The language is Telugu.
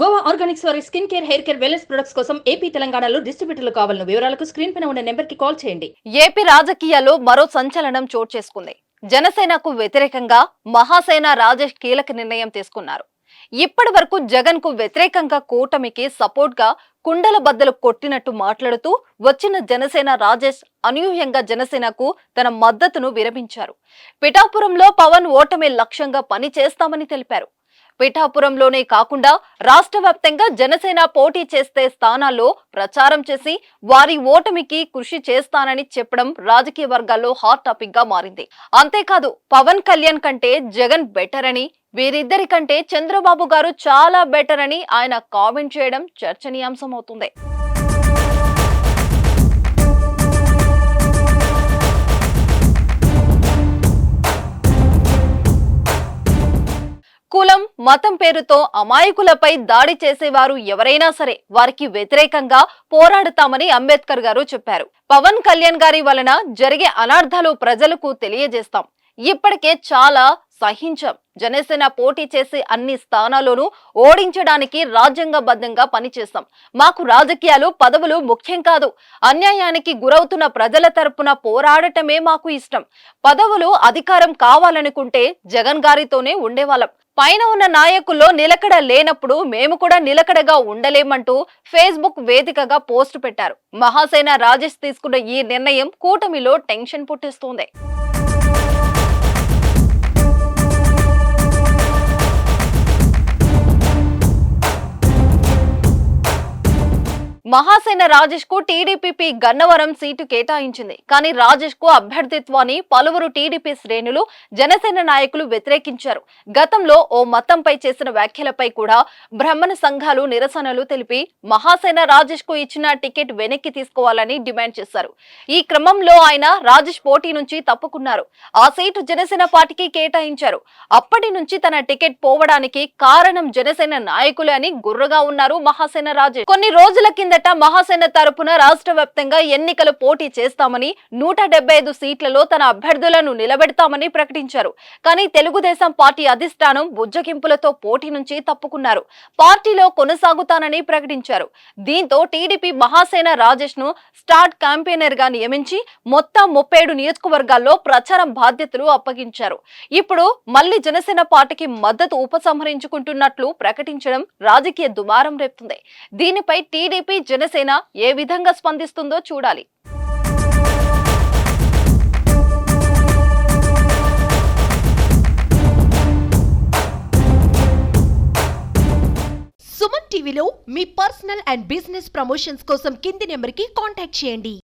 గోవా ఆర్గానిక్స్ వారి skin care hair care wellness products కోసం ఏపీ తెలంగాణలో డిస్ట్రిబ్యూటర్లు కావాలను వివరాలకు స్క్రీన్ పైన ఉన్న నెంబర్కి కాల్ చేయండి. ఏపీ రాజకీయాల్లో మరో సంచలనం చోటు చేసుకుంది. జనసేనకు వ్యతిరేకంగా మహాసేన రాజేష్ కీలక నిర్ణయం తీసుకున్నారు. ఇప్పటి వరకు జగన్కు వ్యతిరేకంగా కూటమికి సపోర్ట్గా కుండల బద్దలు కొట్టినట్టు మాట్లాడుతూ వచ్చిన జనసేన రాజేష్ అనూహ్యంగా జనసేనకు తన మద్దతును విరమించారు. పిఠాపురంలో పవన్ ఓటమి లక్ష్యంగా పని చేస్తామని తెలిపారు. పిఠాపురంలోనే కాకుండా రాష్ట్ర వ్యాప్తంగా జనసేన పోటీ చేస్తే స్థానాల్లో ప్రచారం చేసి వారి ఓటమికి కృషి చేస్తానని చెప్పడం రాజకీయ వర్గాల్లో హాట్ టాపిక్గా మారింది. అంతేకాదు పవన్ కళ్యాణ్ కంటే జగన్ బెటర్ అని వీరిద్దరి కంటే చంద్రబాబు గారు చాలా బెటర్ అని ఆయన కామెంట్ చేయడం చర్చనీయాంశం అవుతుంది మతం పేరుతో అమాయకులపై దాడి చేసేవారు ఎవరైనా సరే వారికి వ్యతిరేకంగా పోరాడతామని అంబేద్కర్ గారు చెప్పారు. పవన్ కళ్యాణ్ గారి వలన జరిగే అనార్థాలు ప్రజలకు తెలియజేస్తాం. ఇప్పటికే చాలా సహించాం. జనసేన పోటీ చేసి అన్ని స్థానాల్లోనూ ఓడించడానికి రాజ్యాంగబద్ధంగా పనిచేస్తాం. మాకు రాజకీయాలు పదవులు ముఖ్యం కాదు. అన్యాయానికి గురవుతున్న ప్రజల తరపున పోరాడటమే మాకు ఇష్టం. పదవులు అధికారం కావాలనుకుంటే జగన్ గారితోనే ఉండేవాళ్ళం. పైన ఉన్న నాయకుల్లో నిలకడ లేనప్పుడు మేము కూడా నిలకడగా ఉండలేమంటూ ఫేస్బుక్ వేదికగా పోస్ట్ పెట్టారు. మహాసేన రాజేష్ తీసుకున్న ఈ నిర్ణయం కూటమిలో టెన్షన్ పుట్టిస్తోంది. మహాసేన రాజేష్కు టీడీపీ గన్నవరం సీటు కేటాయించింది. కానీ రాజేష్కు అభ్యర్థిత్వాన్ని పలువురు టీడీపీ శ్రేణులు జనసేన నాయకులు వ్యతిరేకించారు. గతంలో ఓ మతంపై చేసిన వ్యాఖ్యలపై కూడా బ్రహ్మణ సంఘాలు నిరసనలు తెలిపి మహాసేన రాజేష్కు ఇచ్చిన టికెట్ వెనక్కి తీసుకోవాలని డిమాండ్ చేశారు. ఈ క్రమంలో ఆయన రాజేష్ పోటీ నుంచి తప్పుకున్నారు. ఆ సీటు జనసేన పార్టీకి కేటాయించారు. అప్పటి నుంచి తన టికెట్ పోవడానికి కారణం జనసేన నాయకులే అని గుర్రగా ఉన్నారు మహాసేన రాజేష్. కొన్ని రోజుల కింద మొదట మహాసేన తరపున రాష్ట్ర వ్యాప్తంగా ఎన్నికలు పోటీ చేస్తామని నూట డెబ్బై ఐదు సీట్లలో తన అభ్యర్థులను నిలబెడతామని ప్రకటించారు. కానీ తెలుగుదేశం పార్టీ అధిష్టానం బుజ్జగింపులతో పోటీ నుంచి తప్పుకున్నారు. పార్టీలో కొనసాగుతానని ప్రకటించారు. దీంతో టీడీపీ మహాసేన రాజేష్ను స్టార్ట్ క్యాంపెయినర్గా నియమించి మొత్తం ముప్పై ఏడు నియోజకవర్గాల్లో ప్రచారం బాధ్యతలు అప్పగించారు. ఇప్పుడు మళ్ళీ జనసేన పార్టీకి మద్దతు ఉపసంహరించుకుంటున్నట్లు ప్రకటించడం రాజకీయ దుమారం రేపుతుంది. దీనిపై టీడీపీ జనసేన ఏ విధంగా స్పందిస్తుందో చూడాలి. సుమన్ టీవీలో మీ పర్సనల్ అండ్ బిజినెస్ ప్రమోషన్స్ కోసం కింది నెంబర్కి కాంటాక్ట్ చేయండి.